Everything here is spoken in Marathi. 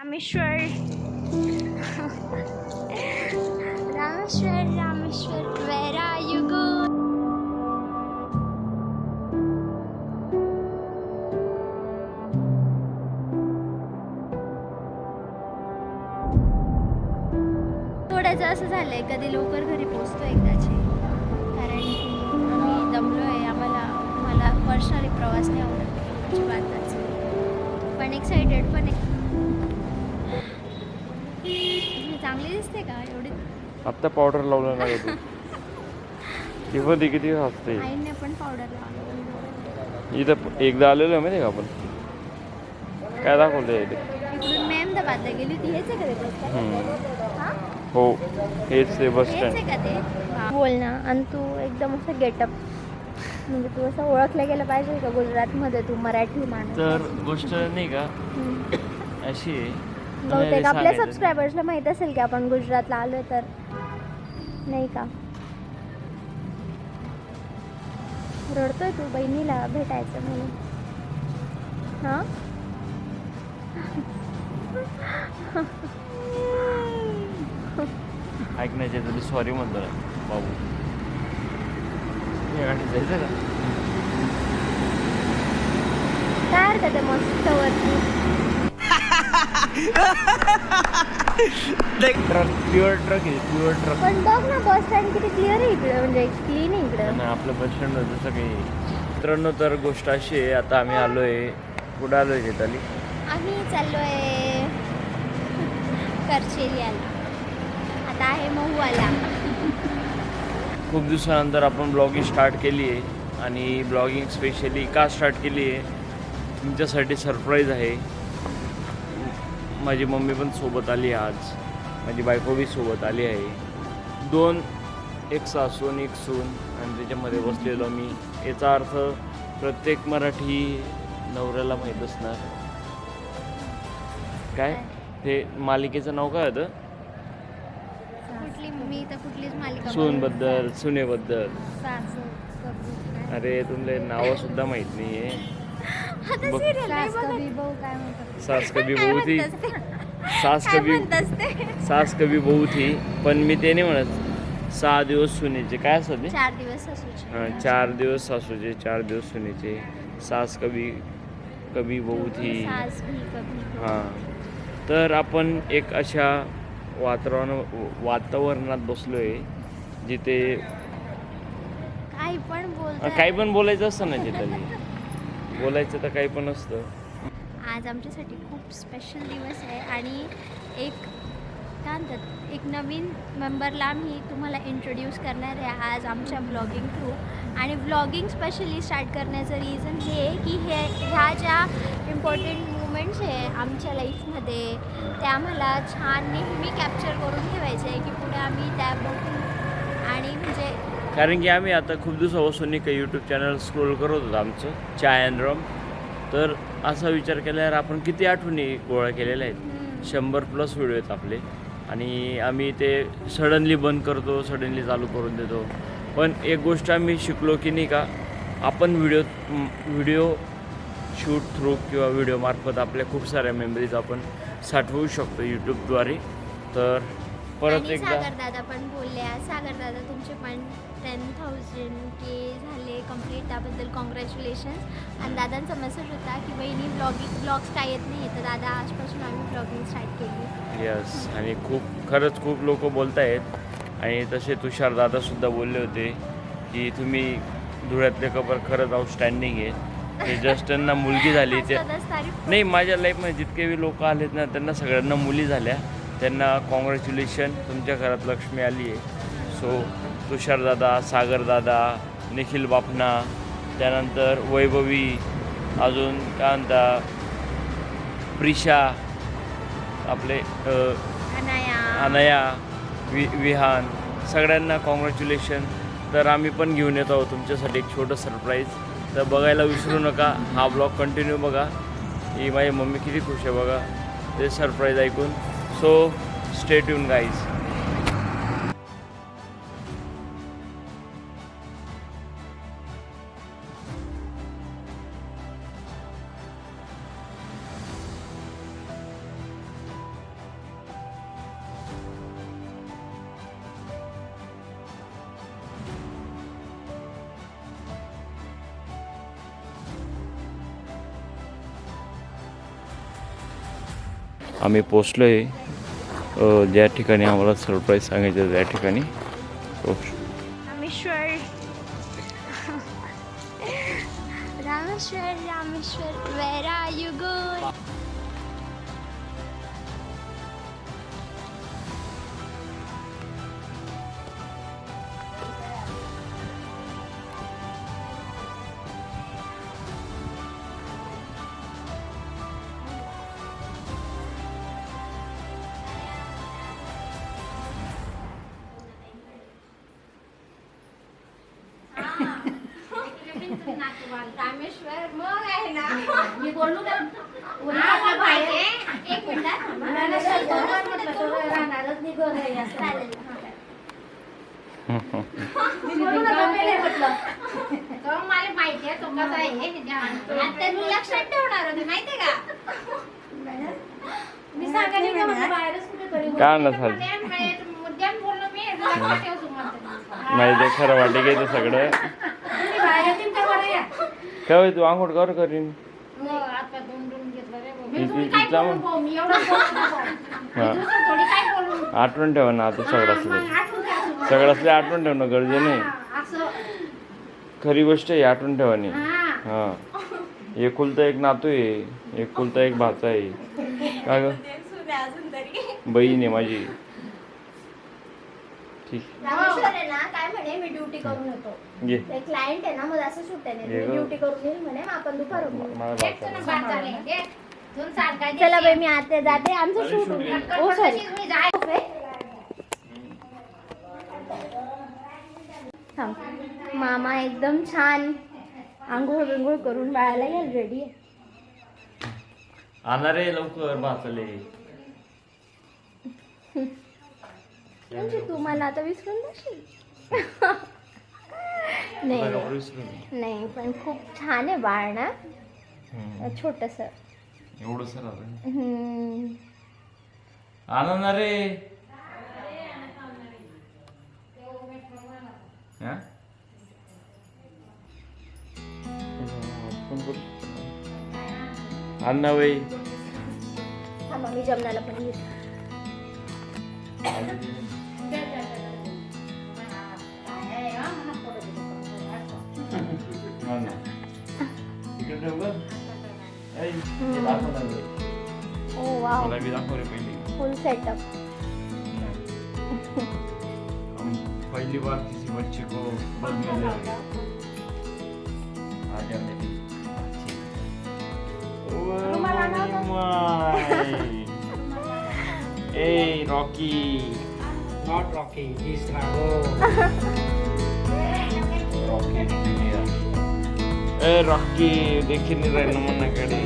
Rameshwar. Rameshwar Rameshwar where are you go? थोड्याचं असं झालंय कधी लवकर घरी पोचतो एकदाची. कारण आम्ही दमलो आहे आम्हाला मला पर्सनली प्रवास नाही आवडत पण एक्साइटेड पण आहे. चांगली दिसते का? एवढी आत्ता पावडर लावलं नाही तू ती पण ती किती आईने पण पावडर लावलं. इथं एकदा आलेलो आहे माहिती आहे का आपण? काय दाखवलं इथे? गेली होती हेच आहे का. हा? हो हेच ते बस स्टँड का ते? बोल ना आणि तू एकदम असं गेटअप म्हणजे तू असं ओळखलं गेलं पाहिजे का गुजरातमध्ये तू मराठी माणूस? तर गोष्ट नाही का. अशी आहे बहुतेक आपल्या. सबस्क्रायबर्सला माहीत असेल की आपण गुजरातला आलोय तर. नाही का? रडतोय तू बहिणीला भेटायचं म्हणून. हा? ऐकण्याच्या तरी सॉरी म्हणतो बाबू. या गाडीत जायचं का? काय हरकत आहे मस्त वरती? ट्रक प्युअर ट्रक आहे प्युअर ट्रक पण बघ ना बस स्टँड किती क्लिअर आहे इकडे म्हणजे क्लीन आहे इकडे. आणि आपलं बस स्टँड जसं काही मित्रांनो तर गोष्ट अशी आहे आता आम्ही आलोय कुठं आलोय चेताली? आम्ही चाललोय करचेलियाला. आता आहे महुआला खूप दिवसानंतर आपण ब्लॉगिंग स्टार्ट केली आहे आणि ब्लॉगिंग स्पेशली का स्टार्ट केली आहे तुमच्यासाठी सरप्राईज आहे. माझी मम्मी पण सोबत आली आहे आज. माझी बायको बी सोबत आली आहे. दोन एक सासू आणि एक सून. आणि त्याच्यामध्ये बसलेलो मी. याचा अर्थ प्रत्येक मराठी नवऱ्याला माहीत असणार. काय? ते मालिकेचं नाव काय होतं? सूनबद्दल. सुनेबद्दल अरे तुमले नावं सुद्धा माहीत नाही बघत. सास कभी काय बहू थी असते? सास काय कभी म्हणत असते? सास कभी बहू थी पण मी ते नाही म्हणत. सहा दिवस सुनेचे. काय असत ते? चार दिवस सासूचे. हा, चार दिवस सासूचे चार दिवस सुनेचे. सास कभी कभी बहू थी सास कभी बहू. हां. तर आपण एक अशा वातावरण वातावरणात बसलोय जिथे काही पण बोलतोय. काही पण बोलायचं असतं ना जिथे बोलायचं तर काही पण असतं आज आमच्यासाठी खूप स्पेशल दिवस आहे आणि एक काय म्हणतात एक नवीन मेंबरला आम्ही तुम्हाला इंट्रोड्यूस करणार आहे आज आमच्या ब्लॉगिंग थ्रू आणि ब्लॉगिंग स्पेशली स्टार्ट करण्याचं रिझन हे आहे की हे ह्या ज्या इम्पॉर्टंट मुमेंट्स आहे आमच्या लाईफमध्ये ते आम्हाला छान नेहमी कॅप्चर करून ठेवायचे आहे की पुढे आम्ही त्या बघू. आणि म्हणजे कारण की आम्ही आता खूप दिवसापासून एक यूट्यूब चॅनल स्क्रोल करत होतो आमचं चाय अँड रम तर असा विचार केल्यावर आपण किती आठवणी गोळा केलेल्या आहेत? शंभर प्लस व्हिडिओ आहेत आपले. आणि आम्ही ते सडनली बंद करतो सडनली चालू करून देतो. पण एक गोष्ट आम्ही शिकलो की नाही का आपण व्हिडिओ व्हिडिओ शूट थ्रू किंवा व्हिडिओमार्फत आपल्या खूप साऱ्या मेमरीज आपण साठवू शकतो यूट्यूबद्वारे तर परत एकदा सागर दादा पण बोलले. आज सागर दादा तुमचे पण टेन थाउजंड के झाले कंप्लीट त्याबद्दल कॉंग्रॅच्युलेशन्स आणि दादांचा मेसेज होता की बहिणी ब्लॉगिंग ब्लॉग्स काय येत नाही तर दादा आजपासून आम्ही ब्लॉगिंग स्टार्ट केली. यस आणि खूप खरंच खूप लोक बोलत आहेत आणि तसे तुषार दादासुद्धा बोलले होते की तुम्ही धुळ्यातले कपर खरंच आउटस्टँडिंग आहे ते जस्ट त्यांना मुलगी झाली. ते नाही माझ्या लाईफमध्ये जितके बी लोक आलेत ना त्यांना सगळ्यांना मुली झाल्या. त्यांना कॉंग्रॅच्युलेशन तुमच्या घरात लक्ष्मी आली आहे. सो तुषारदादा सागरदादा निखिल बापना त्यानंतर वैभवी अजून काय म्हणता प्रिशा आपले अनया. वि विहान सगळ्यांना कॉंग्रॅच्युलेशन तर आम्ही पण घेऊन येत आहोत तुमच्यासाठी एक छोटं सरप्राईज तर बघायला विसरू नका हा ब्लॉग कंटिन्यू बघा. ही माझी मम्मी किती खुश आहे बघा. ते सरप्राईज ऐकून. सो स्टे ट्यून गाईज आम्ही पोचलो आहे ज्या ठिकाणी आम्हाला सरप्राईज सांगायचं त्या ठिकाणी Rameshwar. Rameshwar Rameshwar where are you going Rameshwar मग आहे ना. मी बोलू का? एक मिनिट मला माहिती आहे तो कसा आहे आता मी लक्षात ठेवणार होते का? मी सांगायला का मला बाहेरच कुठेतरी काय नसाल मुद्द्याम बोललो मी लक्षात ठेव तुम्हाला नाही ते खरं वाटे सगळं बाहेर येतील तर बरं या काय तू आंघोळ कर करीन. हा. आठवण ठेवा ना आता सगळं असलं. आठवण ठेवणं गरजे नाही. हा, असं. खरी गोष्ट आहे आठवण ठेवानी हा. हा. एकुलता एक नातू आहे एकुलता एक भाचा आहे. का ग? बहीण आहे माझी. ठीक रामेश्वर आहे ना काय म्हणे मी ड्युटी करून येतो. ते क्लायंट आहे ना मग असं ये गं. ड्युटी करून येईल म्हणे मग आपण दुपार मला. चला बाई मी आता जाते. आमचं शूट ओ सॉरी मामा एकदम छान आंघोळ बिंघोळ करून बाळाला गेल रेडी आहे. आणा रे लवकर भाचले म्हणजे तू मला आता विसरून जाशील? नाही. नाही. पण खूप छान आहे बाळ ना. छोटस. एवढं सर हम्म. आणा ना रे. हा? आण ना बाई. थांबा मी जमनाला पण घेते ना. इकडे ठेव गं. ऐ, हे दाखव ना रे. ओ वाव मला बी दाखव रे पहिली फुल सेटअप हम पहली बार किसी बच्चे को गोद में ले रहे हैं। आ जा मेरी अच्छी। रुमाल आणा होता. ए Rocky Not Rocky, he's Rago. Rocky A Rocky देखी नहीं रहे नमनाकडे